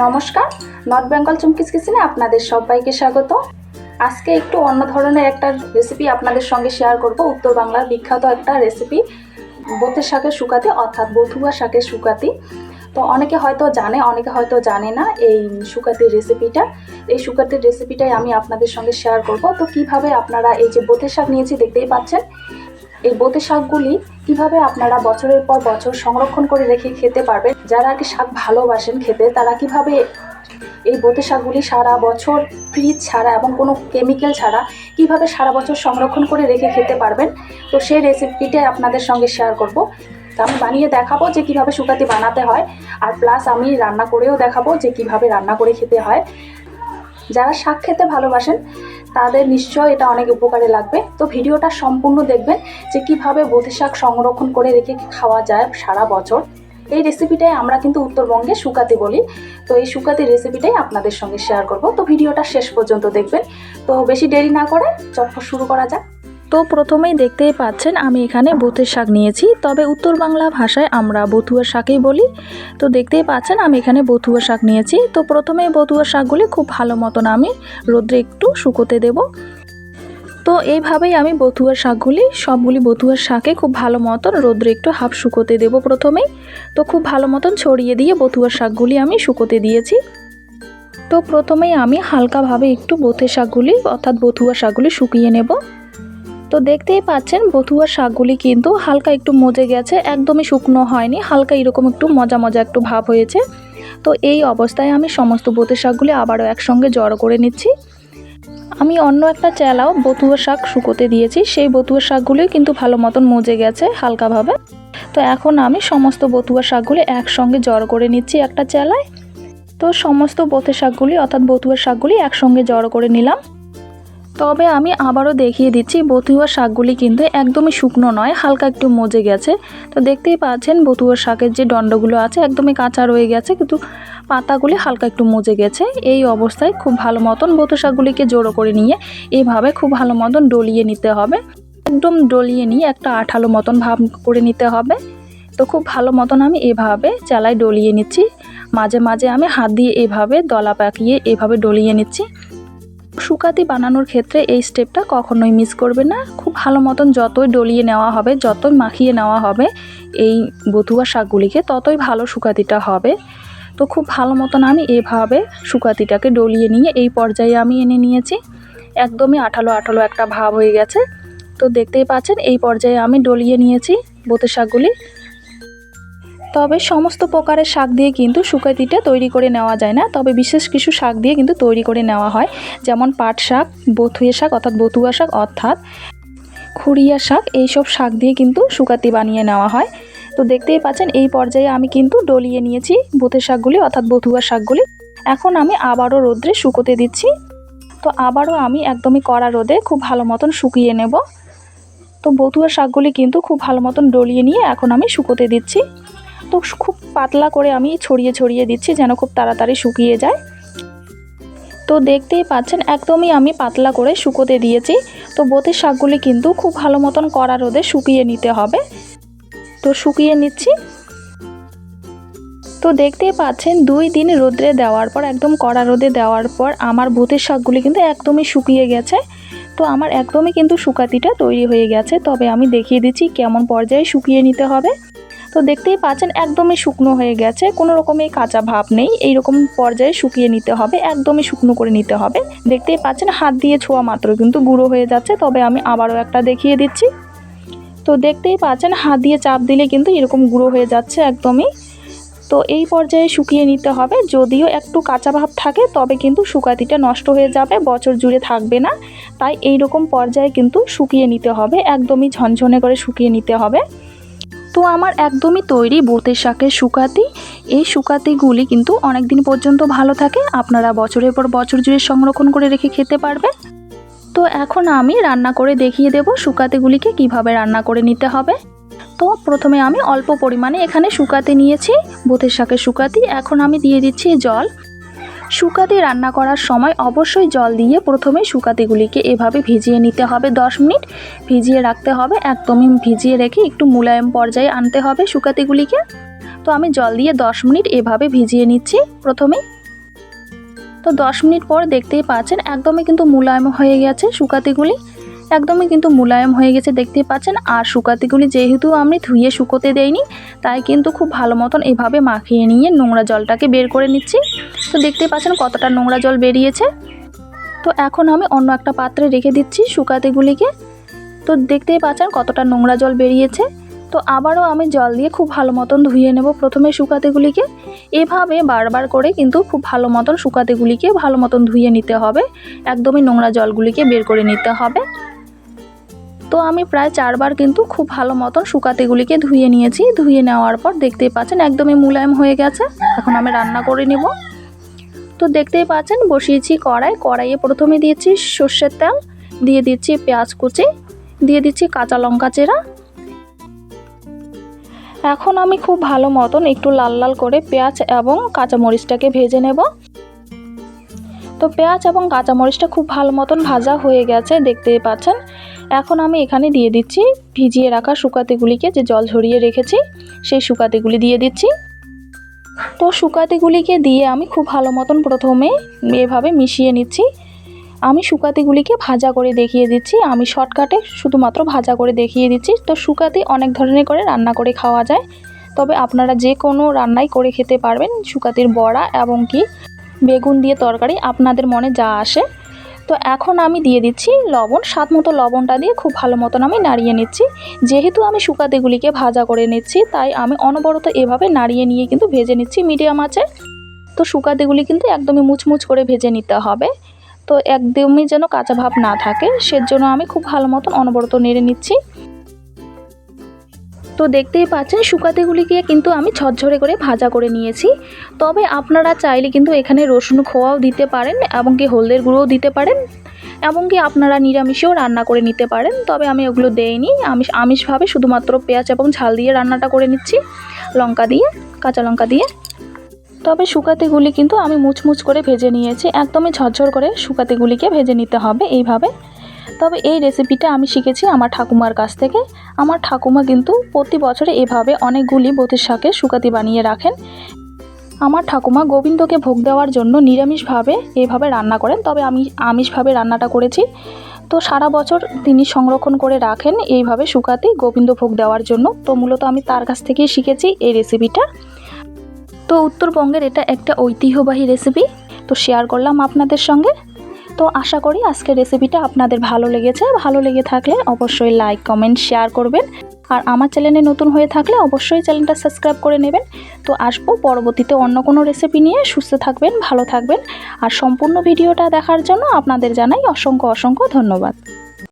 নমস্কার নর্থ বেঙ্গল চুমকিস কিচেনে আপনাদের সবাইকে স্বাগত। আজকে একটু অন্য ধরনের একটা রেসিপি আপনাদের সঙ্গে শেয়ার করব। উত্তর বাংলার বিখ্যাত একটা রেসিপি বোতের শাকের শুকাতি, অর্থাৎ বথুয়া শাকের শুকাতি। তো অনেকে হয়তো জানে, অনেকে হয়তো জানে না এই শুকাতির রেসিপিটা এই শুকাতির রেসিপিটাই আমি আপনাদের সঙ্গে শেয়ার করব। তো কীভাবে আপনারা এই যে বোতের শাক নিয়েছি, দেখতেই পাচ্ছেন। এই বোতে শাকগুলি কীভাবে আপনারা বছরের পর বছর সংরক্ষণ করে রেখে খেতে পারবেন, যারা আর কি শাক ভালোবাসেন খেতে, তারা কীভাবে এই বোতে শাকগুলি সারা বছর ফ্রিজ ছাড়া এবং কোনো কেমিক্যাল ছাড়া কীভাবে সারা বছর সংরক্ষণ করে রেখে খেতে পারবেন, তো সেই রেসিপিটাই আপনাদের সঙ্গে শেয়ার করব। তো আমি বানিয়ে দেখাবো যে কীভাবে শুকাতি বানাতে হয়, আর প্লাস আমি রান্না করেও দেখাবো যে কীভাবে রান্না করে খেতে হয়। যারা শাক খেতে ভালোবাসেন তাদের নিশ্চয় এটা অনেক উপকারে লাগবে। তো ভিডিওটা সম্পূর্ণ দেখবেন যে কীভাবে বোধি শাক সংরক্ষণ করে রেখে খাওয়া যায় সারা বছর। এই রেসিপিটাই আমরা কিন্তু উত্তরবঙ্গে শুকাতে বলি। তো এই শুকাতে রেসিপিটাই আপনাদের সঙ্গে শেয়ার করব। তো ভিডিওটা শেষ পর্যন্ত দেখবেন। তো বেশি দেরি না করে চটফট শুরু করা যাক। তো প্রথমেই দেখতেই পাচ্ছেন আমি এখানে বোথের শাক নিয়েছি। তবে উত্তর বাংলা ভাষায় আমরা বথুয়ার শাকেই বলি। তো দেখতেই পাচ্ছেন আমি এখানে বথুয়া শাক নিয়েছি। তো প্রথমেই বথুয়া শাকগুলি খুব ভালো মতন আমি রোদ্রে একটু শুকোতে দেব। তো এইভাবেই আমি বথুয়ার শাকগুলি, সবগুলি বথুয়ার শাকে খুব ভালো মতন রোদ্রে একটু হাফ শুকোতে দেব প্রথমেই। তো খুব ভালো মতন ছড়িয়ে দিয়ে বথুয়ার শাকগুলি আমি শুকোতে দিয়েছি। তো প্রথমেই আমি হালকাভাবে একটু বোথের শাকগুলি, অর্থাৎ বথুয়া শাকগুলি শুকিয়ে নেব। তো দেখতেই পাচ্ছেন বথুয়ার শাকগুলি কিন্তু হালকা একটু মজে গেছে, একদমই শুকনো হয়নি, হালকা এরকম একটু মজা মজা একটু ভাব হয়েছে। তো এই অবস্থায় আমি সমস্ত বোতের শাকগুলি আবারও একসঙ্গে জড়ো করে নিচ্ছি। আমি অন্য একটা চেলাও বতুয়া শাক শুকোতে দিয়েছি, সেই বতুয়া শাকগুলিও কিন্তু ভালো মতন মজে গেছে হালকাভাবে। তো এখন আমি সমস্ত বতুয়া শাকগুলি একসঙ্গে জড়ো করে নিচ্ছি একটা চেলায় তো সমস্ত বোতের শাকগুলি অর্থাৎ বতুয়ার শাকগুলি একসঙ্গে জড়ো করে নিলাম। তবে আমি আবারও দেখিয়ে দিচ্ছি, বতুয়া শাকগুলি কিন্তু একদমই শুকনো নয়, হালকা একটু মজে গেছে। তো দেখতেই পাচ্ছেন বতুয়ার শাকের যে দণ্ডগুলো আছে একদমই কাঁচা রয়ে গেছে, কিন্তু পাতাগুলি হালকা একটু মজে গেছে। এই অবস্থায় খুব ভালো মতন বতু শাকগুলিকে জোড়ো করে নিয়ে এইভাবে খুব ভালো মতন ডলিয়ে নিতে হবে। একদম ডলিয়ে নিয়ে একটা আঠালো মতন ভাব করে নিতে হবে। তো খুব ভালো মতন আমি এভাবে চালায় ডলিয়ে নিচ্ছি। মাঝে মাঝে আমি হাত দিয়ে এভাবে দলা পাকিয়ে এভাবে ডলিয়ে নিচ্ছি। শুকাতি বানানোর ক্ষেত্রে এই স্টেপটা কখনোই মিস করবে না। খুব ভালো মতন যতই ডলিয়ে নেওয়া হবে, যতই মাখিয়ে নেওয়া হবে, এই বতুয়া শাকগুলিকে ততই ভালো শুকাতিটা হবে। তো খুব ভালো মতন আমি এভাবে শুকাতিটাকে ডলিয়ে নিয়ে এই পর্যায়ে আমি এনে নিয়েছি। একদমই আঠালো আঠালো একটা ভাব হয়ে গেছে। তো দেখতেই পাচ্ছেন, এই পর্যায়ে আমি ডলিয়ে নিয়েছি বোতের শাকগুলি। তবে সমস্ত প্রকারের শাক দিয়ে কিন্তু শুকাতিটা তৈরি করে নেওয়া যায় না। তবে বিশেষ কিছু শাক দিয়ে কিন্তু তৈরি করে নেওয়া হয়। যেমন পাট শাক, বথুয়ে শাক অর্থাৎ বতুয়া শাক অর্থাৎ খুরিয়া শাক, এইসব শাক দিয়ে কিন্তু শুকাতি বানিয়ে নেওয়া হয়। তো দেখতেই পাচ্ছেন, এই পর্যায়ে আমি কিন্তু ডলিয়ে নিয়েছি বোতের শাকগুলি অর্থাৎ বথুয়া শাকগুলি। এখন আমি আবারও রোদ্রে শুকোতে দিচ্ছি। তো আবারও আমি একদমই কড়া রোদে খুব ভালো মতন শুকিয়ে নেব। তো বতুয়া শাকগুলি কিন্তু খুব ভালো মতন ডলিয়ে নিয়ে এখন আমি শুকোতে দিচ্ছি। তো খুব পাতলা করে আমি ছড়িয়ে ছড়িয়ে দিচ্ছি যেন খুব তাড়াতাড়ি শুকিয়ে যায়। তো দেখতেই পাচ্ছেন, একদমই আমি পাতলা করে শুকোতে দিয়েছি। তো বোতের শাকগুলি কিন্তু খুব ভালো মতন কড়া রোদে শুকিয়ে নিতে হবে। তো শুকিয়ে নিচ্ছি। তো দেখতেই পাচ্ছেন, দুই দিন রোদ্রে দেওয়ার পর, একদম কড়া রোদে দেওয়ার পর আমার ভূতের শাকগুলি কিন্তু একদমই শুকিয়ে গেছে। তো আমার একদমই কিন্তু শুকাতিটা তৈরি হয়ে গেছে। তবে আমি দেখিয়ে দিচ্ছি কেমন পর্যায়ে শুকিয়ে নিতে হবে। তো দেখতেই পাচ্ছেন একদমই শুকনো হয়ে গেছে, কোনো রকমের কাঁচা ভাব নেই এই রকম পর্যায়ে শুকিয়ে নিতে হবে, একদমই শুকনো করে নিতে হবে। দেখতেই পাচ্ছেন হাত দিয়ে ছোঁয়া মাত্র, কিন্তু গুঁড়ো হয়ে যাচ্ছে, তবে আমি আবারও একটা দেখিয়ে দিচ্ছি। তো দেখতেই পাচ্ছেন হাত দিয়ে চাপ দিলে কিন্তু এরকম গুঁড়ো হয়ে যাচ্ছে একদমই। তো এই পর্যায়ে শুকিয়ে নিতে হবে, যদিও একটু কাঁচা ভাব থাকে, তবে কিন্তু শুকাতিটা নষ্ট হয়ে যাবে, বছর জুড়ে থাকবে না। তাই এই রকম পর্যায়ে কিন্তু শুকিয়ে নিতে হবে, একদমই ঝনঝনে করে শুকিয়ে নিতে হবে। তো আমার একদমই তৈরি বোতের শাকের শুকাতি। এই শুকাতিগুলি কিন্তু অনেক দিন পর্যন্ত ভালো থাকে। আপনারা বছরের পর বছর জুড়ে সংরক্ষণ করে রেখে খেতে পারবেন। তো এখন আমি রান্না করে দেখিয়ে দেব শুকাতিগুলিকে কীভাবে রান্না করে নিতে হবে। তো প্রথমে আমি অল্প পরিমাণে এখানে শুকাতে নিয়েছি, বোতের শাকের শুকাতি। এখন আমি দিয়ে দিচ্ছি জল। শুকাতি রান্না করার সময় অবশ্যই জল দিয়ে প্রথমে শুকাতিগুলিকে এভাবে ভিজিয়ে নিতে হবে দশ মিনিট। ভিজিয়ে রাখতে হবে, একদমই ভিজিয়ে রেখে একটু মুলায়ম পর্যায়ে আনতে হবে শুকাতিগুলিকে। তো আমি জল দিয়ে দশ মিনিট এভাবে ভিজিয়ে নিচ্ছি প্রথমে। তো দশ মিনিট পর দেখতেই পাচ্ছেন একদমই কিন্তু মুলায়ম হয়ে গেছে শুকাতিগুলি। একদমই কিন্তু মুলায়ম হয়ে গেছে, দেখতেই পাচ্ছেন। আর শুকাতিগুলি যেহেতু আমি ধুয়ে শুকোতে দেইনি, তাই কিন্তু খুব ভালো মতন এভাবে মাখিয়ে নিয়ে নোংরা জলটাকে বের করে নিচ্ছি। তো দেখতেই পাচ্ছেন কতটা নোংরা জল বেরিয়েছে। তো এখন আমি অন্য একটা পাত্রে রেখে দিচ্ছি শুকাতিগুলিকে। তো দেখতেই পাচ্ছেন কতটা নোংরা জল বেরিয়েছে। তো আবারও আমি জল দিয়ে খুব ভালো মতন ধুয়ে নেব প্রথমে শুকাতেগুলিকে। এভাবে বারবার করে কিন্তু খুব ভালো মতন শুকাতেগুলিকে ভালো মতন ধুয়ে নিতে হবে। একদমই নোংরা জলগুলিকে বের করে নিতে হবে। তো আমি প্রায় চারবার কিন্তু খুব ভালো মতন শুকাতেগুলিকে ধুয়ে নিয়েছি। ধুয়ে নেওয়ার পর দেখতেই পাচ্ছেন একদমই মুলায়ম হয়ে গেছে। এখন আমি রান্না করে নেব। তো দেখতেই পাচ্ছেন বসিয়েছি কড়াই। কড়াইয়ে প্রথমে দিয়েছি সর্ষের তেল, দিয়ে দিচ্ছি পেঁয়াজ কুচি, দিয়ে দিচ্ছি কাঁচা লঙ্কা চেরা। এখন আমি খুব ভালো মতন একটু লাল লাল করে পেঁয়াজ এবং কাঁচামরিচটাকে ভেজে নেব। তো পেঁয়াজ এবং কাঁচামরিচটা খুব ভালো মতন ভাজা হয়ে গেছে, দেখতেই পাচ্ছেন। এখন আমি এখানে দিয়ে দিচ্ছি ভিজিয়ে রাখা শুকাতিগুলিকে, যে জল ঝরিয়ে রেখেছি, সেই শুকাতিগুলি দিয়ে দিচ্ছি। তো শুকাতিগুলিকে দিয়ে আমি খুব ভালো মতন প্রথমে এভাবে মিশিয়ে নিচ্ছি। আমি শুকাতিগুলিকে ভাজা করে দেখিয়ে দিচ্ছি। আমি শর্টকাটে শুধুমাত্র ভাজা করে দেখিয়ে দিচ্ছি। তো শুকাতি অনেক ধরনের করে রান্না করে খাওয়া যায়। তবে আপনারা যে কোনো রান্নাই করে খেতে পারবেন শুকাতির বড়া এবং কি বেগুন দিয়ে তরকারি আপনাদের মনে যা আসে। তো এখন আমি দিয়ে দিচ্ছি লবণ। স্বাদ মতো লবণটা দিয়ে খুব ভালো মতন আমি নাড়িয়ে নিচ্ছি। যেহেতু আমি শুকাতেগুলিকে ভাজা করে নিচ্ছি, তাই আমি অনবরত এভাবে নাড়িয়ে নিয়ে কিন্তু ভেজে নিচ্ছি মিডিয়াম আছে তো শুকাতিগুলি কিন্তু একদমই মুচমুচ করে ভেজে নিতে হবে। তো একদমই যেন কাঁচা ভাব না থাকে, সেজন্য আমি খুব ভালো মতন অনবরত নেড়ে নিচ্ছি। তো দেখতেই পাচ্ছেন শুকাতেগুলিকে কিন্তু আমি ঝরঝরে করে ভাজা করে নিয়েছি। তবে আপনারা চাইলে কিন্তু এখানে রসুন খোয়াও দিতে পারেন এবং কি হলদের গুঁড়োও দিতে পারেন। এবং কি আপনারা নিরামিষেও রান্না করে নিতে পারেন। তবে আমি ওগুলো দেইনি। আমিষ, আমিষভাবে শুধুমাত্র পেঁয়াজ এবং ঝাল দিয়ে রান্নাটা করে নিচ্ছি। লঙ্কা দিয়ে, কাঁচা লঙ্কা দিয়ে। তবে শুকাতিগুলি কিন্তু আমি মুচমুচ করে ভেজে নিয়েছি। একদমই ঝরঝর করে শুকাতিগুলিকে ভেজে নিতে হবে এইভাবে। তবে এই রেসিপিটা আমি শিখেছি আমার ঠাকুমার কাছ থেকে। আমার ঠাকুমা কিন্তু প্রতি বছরে এভাবে অনেকগুলি বতির শাকে শুকাতি বানিয়ে রাখেন। আমার ঠাকুমা গোবিন্দকে ভোগ দেওয়ার জন্য নিরামিষভাবে এভাবে রান্না করেন, তবে আমি আমিষভাবে রান্নাটা করেছি। তো সারা বছর তিনি সংরক্ষণ করে রাখেন এইভাবে শুকাতি গোবিন্দ ভোগ দেওয়ার জন্য। তো মূলত আমি তার কাছ থেকেই শিখেছি এই রেসিপিটা তো উত্তরবঙ্গের এটা একটা ঐতিহ্যবাহী রেসিপি তো শেয়ার করলাম আপনাদের সঙ্গে। তো আশা করি আজকের রেসিপিটা আপনাদের ভালো লেগেছে। ভালো লেগে থাকলে অবশ্যই লাইক, কমেন্ট, শেয়ার করবেন। আর আমার চ্যানেলে নতুন হয়ে থাকলে অবশ্যই চ্যানেলটা সাবস্ক্রাইব করে নেবেন। তো আসব পরবর্তীতে অন্য কোনো রেসিপি নিয়ে। সুস্থ থাকবেন, ভালো থাকবেন। আর সম্পূর্ণ ভিডিওটা দেখার জন্য আপনাদের জানাই অসংখ্য অসংখ্য ধন্যবাদ।